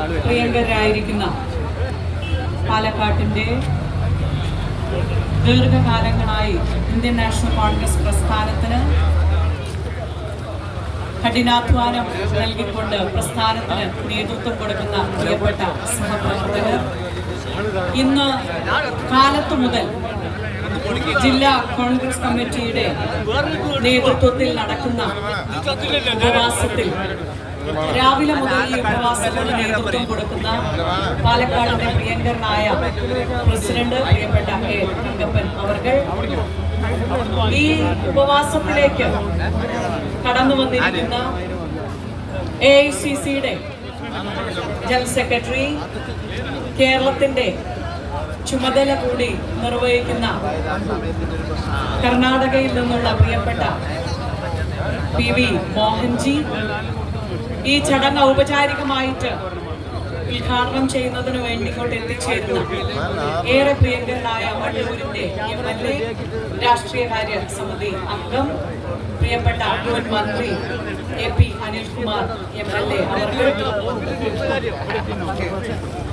പ്രിയങ്കരായിരിക്കുന്ന പാലക്കാട്ടിന്റെ ദീർഘകാലങ്ങളായി Indian National Congress പ്രസ്ഥാനത്തിന് കഠിനാധ്വാനം നൽകിക്കൊണ്ട് പ്രസ്ഥാനത്തിന് നേതൃത്വം കൊടുക്കുന്ന പ്രിയപ്പെട്ട സഹപ്രവർത്തകർ ഇന്ന് കാലത്തു മുതൽ ജില്ലാ കോൺഗ്രസ് കമ്മിറ്റിയുടെ നേതൃത്വത്തിൽ നടക്കുന്ന ഉപവാസത്തിൽ രാവിലെ മുതൽ ഈ ഉപവാസത്തിന് നേതൃത്വം കൊടുക്കുന്ന പാലക്കാടിന്റെ പ്രിയങ്കരനായ പ്രസിഡന്റ് പ്രിയപ്പെട്ട കെ തങ്കപ്പൻ അവർക്ക് ഈ ഉപവാസത്തിലേക്ക് കടന്നു വന്നിരിക്കുന്ന എ ഐ സി സിയുടെ ജനറൽ സെക്രട്ടറി കേരളത്തിന്റെ ചുമതല കൂടി നിർവഹിക്കുന്ന കർണാടകയിൽ നിന്നുള്ള പ്രിയപ്പെട്ട പി വി മോഹൻജി ഈ ചടങ്ങ് ഔപചാരികമായിട്ട് ഉദ്ഘാടനം ചെയ്യുന്നതിന് വേണ്ടി ഇങ്ങോട്ട് എത്തിച്ചേരുന്ന ഏറെ പ്രിയങ്കരനായ വണ്ടൂരിന്റെ എം എൽ എ രാഷ്ട്രീയകാര്യ സമിതി അംഗം പ്രിയപ്പെട്ട മുൻ മന്ത്രി A P Anilkumar M L A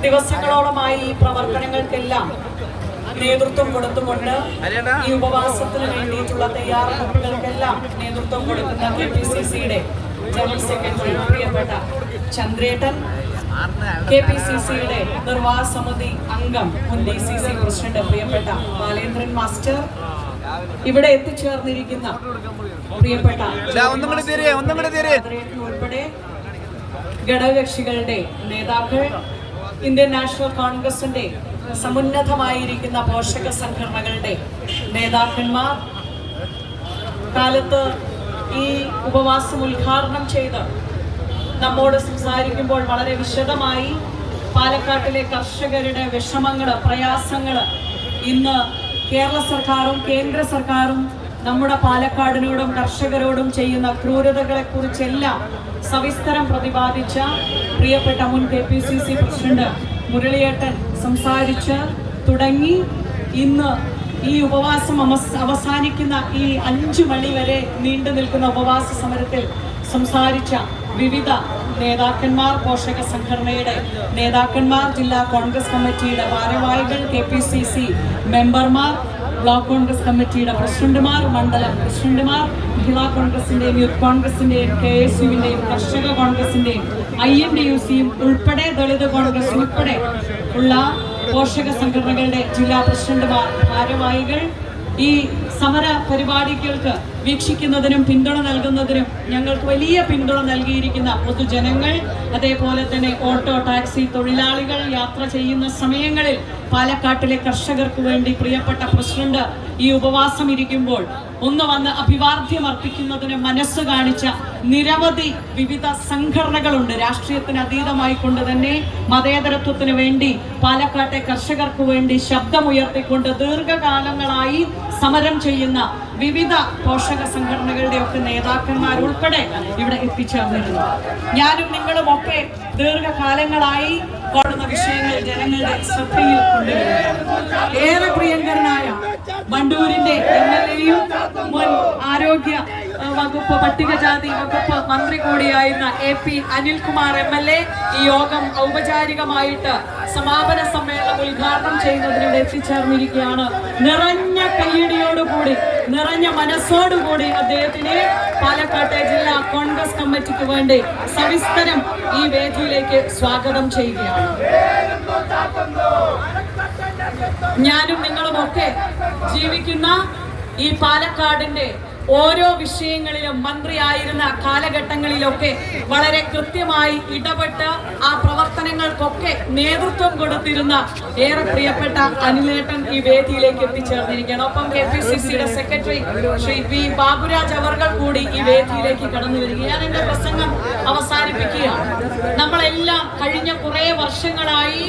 ദിവസങ്ങളോളമായി ഈ പ്രവർത്തനങ്ങൾക്കെല്ലാം നേതൃത്വം കൊടുത്തുകൊണ്ട് ഈ ഉപവാസത്തിന് വേണ്ടിയിട്ടുള്ള തയ്യാറെടുപ്പുകൾക്കെല്ലാം നേതൃത്വം കൊടുക്കുന്ന കെ പി സി സിയുടെ ജനറൽ സെക്രട്ടറി പ്രിയപ്പെട്ട ചന്ദ്രേട്ടൻ കെ പി സി സിയുടെ നിർവാഹ സമിതി അംഗം മുൻ ഡി സി സി പ്രസിഡന്റ് പ്രിയപ്പെട്ട ബാലേന്ദ്രൻ മാസ്റ്റർ. ഇവിടെ എത്തിച്ചേർന്നിരിക്കുന്ന പ്രിയപ്പെട്ട ഉൾപ്പെടെ ഘടകകക്ഷികളുടെ നേതാക്കൾ ഇന്ത്യൻ നാഷണൽ കോൺഗ്രസിന്റെ സമുന്നതമായിരിക്കുന്ന പോഷക സംഘടനകളുടെ നേതാക്കന്മാർ. കാലത്ത് ഈ ഉപവാസം ഉദ്ഘാടനം ചെയ്ത് നമ്മോട് സംസാരിക്കുമ്പോൾ വളരെ വിശദമായി പാലക്കാട്ടിലെ കർഷകരുടെ വിഷമങ്ങൾ പ്രയാസങ്ങൾ ഇന്ന് കേരള സർക്കാരും കേന്ദ്ര സർക്കാരും നമ്മുടെ പാലക്കാടിനോടും കർഷകരോടും ചെയ്യുന്ന ക്രൂരതകളെ കുറിച്ചെല്ലാം സവിസ്തരം പ്രതിപാദിച്ച പ്രിയപ്പെട്ട മുൻ K P C C president മുരളിയേട്ടൻ സംസാരിച്ച് തുടങ്ങി. ഇന്ന് ഈ ഉപവാസം അവസാനിക്കുന്ന ഈ അഞ്ചു മണി വരെ നീണ്ടു നിൽക്കുന്ന ഉപവാസ സമരത്തിൽ സംസാരിച്ച വിവിധ നേതാക്കന്മാർ പോഷക സംഘടനയുടെ നേതാക്കന്മാർ ജില്ലാ കോൺഗ്രസ് കമ്മിറ്റിയുടെ ഭാരവാഹികൾ കെ പി സി സി മെമ്പർമാർ ബ്ലോക്ക് കോൺഗ്രസ് കമ്മിറ്റിയുടെ പ്രസിഡന്റുമാർ മണ്ഡലം പ്രസിഡന്റുമാർ ജില്ലാ കോൺഗ്രസിന്റെയും യൂത്ത് കോൺഗ്രസിന്റെയും കെ എസ് യുവിന്റെയും കർഷക കോൺഗ്രസിന്റെയും ഐ എൻ ഡി യു സിയും ഉൾപ്പെടെ ദളിത് കോൺഗ്രസ് ഉൾപ്പെടെ ഉള്ള പോഷക സംഘടനകളുടെ ജില്ലാ പ്രസിഡന്റുമാർ ഭാരവാഹികൾ ഈ സമര പരിപാടികൾക്ക് വീക്ഷിക്കുന്നതിനും പിന്തുണ നൽകുന്നതിനും ഞങ്ങൾക്ക് വലിയ പിന്തുണ നൽകിയിരിക്കുന്ന പൊതുജനങ്ങൾ അതേപോലെ തന്നെ ഓട്ടോ ടാക്സി തൊഴിലാളികൾ യാത്ര ചെയ്യുന്ന സമയങ്ങളിൽ പാലക്കാട്ടിലെ കർഷകർക്ക് വേണ്ടി പ്രിയപ്പെട്ട പ്രസിഡന്റ് ഈ ഉപവാസം ഇരിക്കുമ്പോൾ ഒന്ന് വന്ന് അഭിവാദ്യം അർപ്പിക്കുന്നതിന് മനസ്സ് കാണിച്ച നിരവധി വിവിധ സംഘടനകളുണ്ട്. രാഷ്ട്രീയത്തിന് അതീതമായി കൊണ്ട് തന്നെ മതേതരത്വത്തിന് വേണ്ടി പാലക്കാട്ടെ കർഷകർക്ക് വേണ്ടി ശബ്ദമുയർത്തിക്കൊണ്ട് ദീർഘകാലങ്ങളായി സമരം ചെയ്യുന്ന വിവിധ പോഷക സംഘടനകളുടെ ഒക്കെ നേതാക്കന്മാർ ഉൾപ്പെടെ ഇവിടെ എത്തിച്ചേർന്നിരുന്നു. ഞാനും നിങ്ങളും ഒക്കെ ദീർഘകാലങ്ങളായി കാണുന്ന വിഷയങ്ങൾ ജനങ്ങളുടെ ശ്രദ്ധയിൽ കൊണ്ടുവരുന്നു ഏറെ പ്രിയങ്കരനായ വണ്ടൂരിന്റെ എം എൽ എയും മുൻ ആരോഗ്യ വകുപ്പ് പട്ടികജാതി വകുപ്പ് മന്ത്രി കൂടിയായിരുന്ന A P Anilkumar M L A ഈ യോഗം ഔപചാരികമായിട്ട് സമാപന സമ്മേളനം ഉദ്ഘാടനം ചെയ്യുന്നതിനിടെ എത്തിച്ചേർന്നിരിക്കുകയാണ്. നിറഞ്ഞ കയ്യടിയോടുകൂടി നിറഞ്ഞ മനസ്സോടുകൂടി അദ്ദേഹത്തിനെ പാലക്കാട്ടെ ജില്ലാ കോൺഗ്രസ് കമ്മിറ്റിക്ക് വേണ്ടി സവിസ്തരം ഈ വേദിയിലേക്ക് സ്വാഗതം ചെയ്യുകയാണ്. ഞാനും നിങ്ങളുമൊക്കെ ജീവിക്കുന്ന ഈ പാലക്കാടിന്റെ ഓരോ വിഷയങ്ങളിലും മന്ത്രിയായിരുന്ന കാലഘട്ടങ്ങളിലൊക്കെ വളരെ കൃത്യമായി ഇടപെട്ട് ആ പ്രവർത്തനങ്ങൾക്കൊക്കെ നേതൃത്വം കൊടുത്തിരുന്ന ഏറെ പ്രിയപ്പെട്ട അനിലേട്ടൻ ഈ വേദിയിലേക്ക് എത്തിച്ചേർന്നിരിക്കുകയാണ്. ഒപ്പം കെ പി സി സിയുടെ സെക്രട്ടറി ശ്രീ വി ബാബുരാജ് അവർകൾ കൂടി ഈ വേദിയിലേക്ക് കടന്നു വരിക ഞാൻ എന്റെ പ്രസംഗം അവസാനിപ്പിക്കുകയാണ്. നമ്മളെല്ലാം കഴിഞ്ഞ കുറേ വർഷങ്ങളായി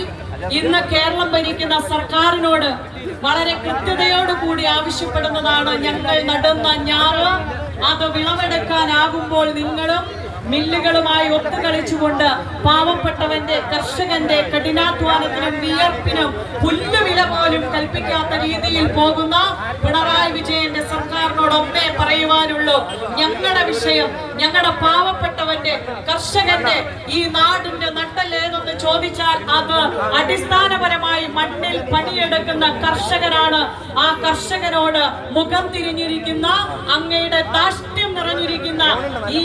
ഇന്ന് കേരളം ഭരിക്കുന്ന സർക്കാരിനോട് വളരെ കൃത്യതയോടുകൂടി ആവശ്യപ്പെടുന്നതാണ് ഞങ്ങൾ നടുന്ന ഞാറ്. അത് വിളവെടുക്കാനാകുമ്പോൾ നിങ്ങളും മില്ലുകളുമായി ഒത്തുകളിച്ചുകൊണ്ട് പാവപ്പെട്ടവന്റെ കർഷകന്റെ കഠിനാധ്വാനത്തിനും വിയർപ്പിനും പുല്ലുവില പോലും കൽപ്പിക്കാത്ത രീതിയിൽ പോകുന്ന പിണറായി വിജയന്റെ സർക്കാരിനോടൊന്നേ പറയുവാനുള്ളൂ. ഞങ്ങളുടെ വിഷയം ഞങ്ങളുടെ പാവപ്പെട്ടവന്റെ കർഷകന്റെ ഈ നാടിന്റെ നട്ടല്ലേതെന്ന് ചോദിച്ചാൽ അത് അടിസ്ഥാനപരമായി മണ്ണിൽ പണിയെടുക്കുന്ന കർഷകരാണ്. ആ കർഷകനോട് മുഖം തിരിഞ്ഞിരിക്കുന്ന അങ്ങയുടെ ദാഷ്ട്യം നിറഞ്ഞിരിക്കുന്ന ഈ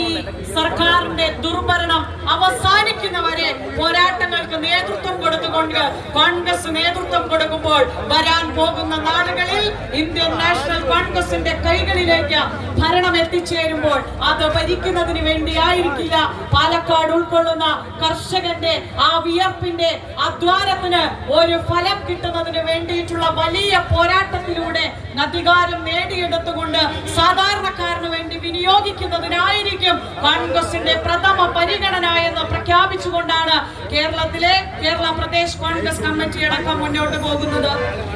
സർക്കാരിന്റെ ദുർഭരണം അവസാനിക്കുന്നവരെ പോരാട്ടങ്ങൾക്ക് നേതൃത്വം കൊടുത്തുകൊണ്ട് കോൺഗ്രസ് നേതൃത്വം കൊടുക്കുമ്പോൾ വരാൻ പോകുന്ന നാളുകളിൽ ഇന്ത്യൻ നാഷണൽ കോൺഗ്രസിന്റെ കൈകളിലേക്ക് ഭരണം എത്തിച്ചേരുമ്പോൾ അത് ഭരിക്കുന്നതിന് വേണ്ടിയായിരിക്കില്ല. പാലക്കാട് ഉൾക്കൊള്ളുന്ന കർഷകന്റെ ആ വിയർപ്പിന്റെ അധ്വാനത്തിന് ഒരു ഫലം കിട്ടുന്നതിന് വേണ്ടിയിട്ടുള്ള വലിയ പോരാട്ടത്തിലൂടെ അധികാരം നേടിയെടുത്തുകൊണ്ട് സാധാരണക്കാരന് വേണ്ടി വിനിയോഗിക്കുന്നതിനായിരിക്കും കോൺഗ്രസിന്റെ പ്രഥമ പരിഗണന എന്ന് പ്രഖ്യാപിച്ചുകൊണ്ടാണ് കേരളത്തിലെ കേരള പ്രദേശ് കോൺഗ്രസ് കമ്മിറ്റി അടക്കം മുന്നോട്ട് പോകുന്നത്.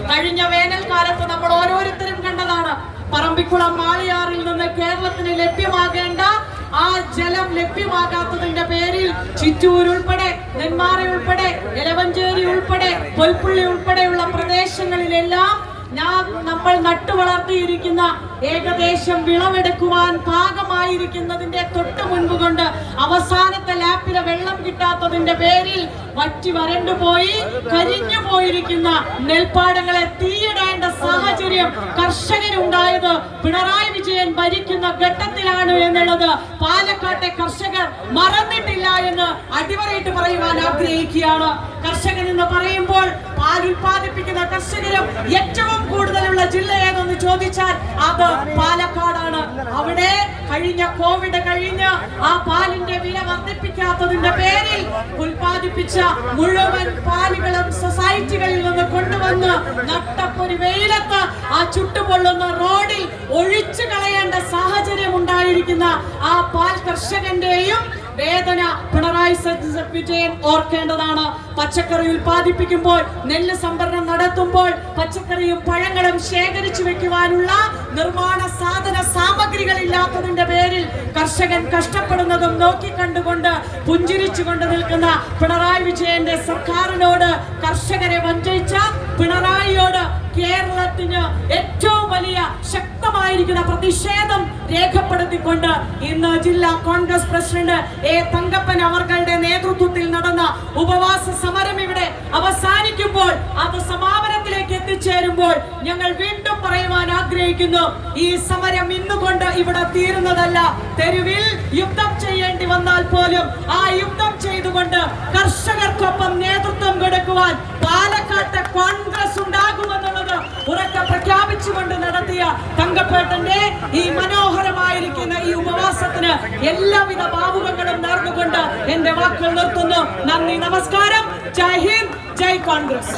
കഴിഞ്ഞ വേനൽക്കാലത്ത് നമ്മൾ ഓരോരുത്തരും കണ്ടതാണ് പറമ്പിക്കുളം മാളിയാറിൽ നിന്ന് കേരളത്തിന് ലഭ്യമാകേണ്ട ആ ജലം ലഭ്യമാകാത്തതിന്റെ പേരിൽ ചിറ്റൂർ ഉൾപ്പെടെ നെന്മാറ ഉൾപ്പെടെ എലവഞ്ചേരി ഉൾപ്പെടെ പൊൽപ്പുള്ളി ഉൾപ്പെടെയുള്ള പ്രദേശങ്ങളിലെല്ലാം ഞാൻ നമ്മൾ നട്ടുവളർത്തിയിരിക്കുന്ന ഏകദേശം വിളവെടുക്കുവാൻ പാകമായിരിക്കുന്നതിന്റെ തൊട്ട് മുൻപ് കൊണ്ട് അവസാനത്തെ ലാപ്പിലെ വെള്ളം കിട്ടാത്തതിന്റെ പേരിൽ വറ്റി വരണ്ടു പോയി കരിഞ്ഞു പോയിരിക്കുന്ന നെൽപ്പാടങ്ങളെ തീയിടേണ്ട സാഹചര്യം കർഷകരുണ്ടായത് പിണറായി വിജയൻ ഭരിക്കുന്ന ഘട്ടത്തിലാണ് എന്നുള്ളത് പാലക്കാട്ടെ കർഷകർ മറന്നിട്ടില്ല എന്ന് അടിവരയിട്ട് പറയുവാൻ ആഗ്രഹിക്കുകയാണ്. കർഷകൻ എന്ന് പറയുമ്പോൾ പാൽ ഉൽപ്പാദിപ്പിക്കുന്ന കർഷകരും ഏറ്റവും കൂടുതലുള്ള ജില്ല ഏതെന്ന് ചോദിച്ചാൽ അത് പാലക്കാടാണ്. അവിടെ കഴിഞ്ഞ കോവിഡ് കഴിഞ്ഞ് ആ പാലിന്റെ വില വർദ്ധിപ്പിക്കാത്തതിന്റെ പേരിൽ ഉൽപ്പാദിപ്പിച്ച മുഴുവൻ പാലുകളും സൊസൈറ്റികളിൽ നിന്ന് കൊണ്ടുവന്ന് നട്ടപ്പൊരു വെയിലത്ത് ആ ചുട്ടുപൊള്ളുന്ന റോഡിൽ ഒഴിച്ചു കളയേണ്ട സാഹചര്യം ഉണ്ടായിരിക്കുന്ന ആ പാൽ കർഷകന്റെയും വേദന പിണറായി വിജയൻ ഓർക്കേണ്ടതാണ്. പച്ചക്കറി ഉൽപ്പാദിപ്പിക്കുമ്പോൾ നെല്ല് സംഭരണം നടത്തുമ്പോൾ പച്ചക്കറിയും പഴങ്ങളും ശേഖരിച്ചു വെക്കുവാനുള്ള നിർമ്മാണ സാധന സാമഗ്രികൾ ഇല്ലാത്തതിന്റെ പേരിൽ കർഷകൻ കഷ്ടപ്പെടുന്നതും നോക്കിക്കണ്ടുകൊണ്ട് പുഞ്ചിരിച്ചുകൊണ്ട് നിൽക്കുന്ന പിണറായി വിജയന്റെ സർക്കാരിനോട് കർഷകരെ വഞ്ചിച്ച പിണറായിയോട് കേരളത്തിന് ഏറ്റവും വലിയ ശക്തമായിരിക്കുന്ന പ്രതിഷേധം രേഖപ്പെടുത്തിക്കൊണ്ട് ഇന്ന് ജില്ലാ കോൺഗ്രസ് പ്രസിഡന്റ് എ തങ്കപ്പൻ അവർകളുടെ നേതൃത്വത്തിൽ നടന്ന ഉപവാസ സമരം ഇവിടെ അവസാനിക്കുമ്പോൾ അത് സമാപനത്തിലേക്ക് എത്തിച്ചേരുമ്പോൾ ഞങ്ങൾ വീണ്ടും പറയുവാൻ ആഗ്രഹിക്കുന്നു ഈ സമരം ഇന്നുകൊണ്ട് ഇവിടെ തീരുന്നതല്ല. തെരുവിൽ യുദ്ധം ചെയ്യേണ്ടി വന്നാൽ പോലും ആ യുദ്ധം ചെയ്തുകൊണ്ട് കർഷകർക്കൊപ്പം നേതൃത്വം കൊടുക്കുവാൻ പാലക്കാട്ട് ഈ മനോഹരമായിരിക്കുന്ന ഈ ഉപവാസത്തിന് എല്ലാവിധ ഭാവുകങ്ങളും നേർന്നുകൊണ്ട് എന്റെ വാക്കുകൾ നിർത്തുന്നു. നന്ദി നമസ്കാരം. ജയ് ഹിന്ദ് ജയ് കോൺഗ്രസ്.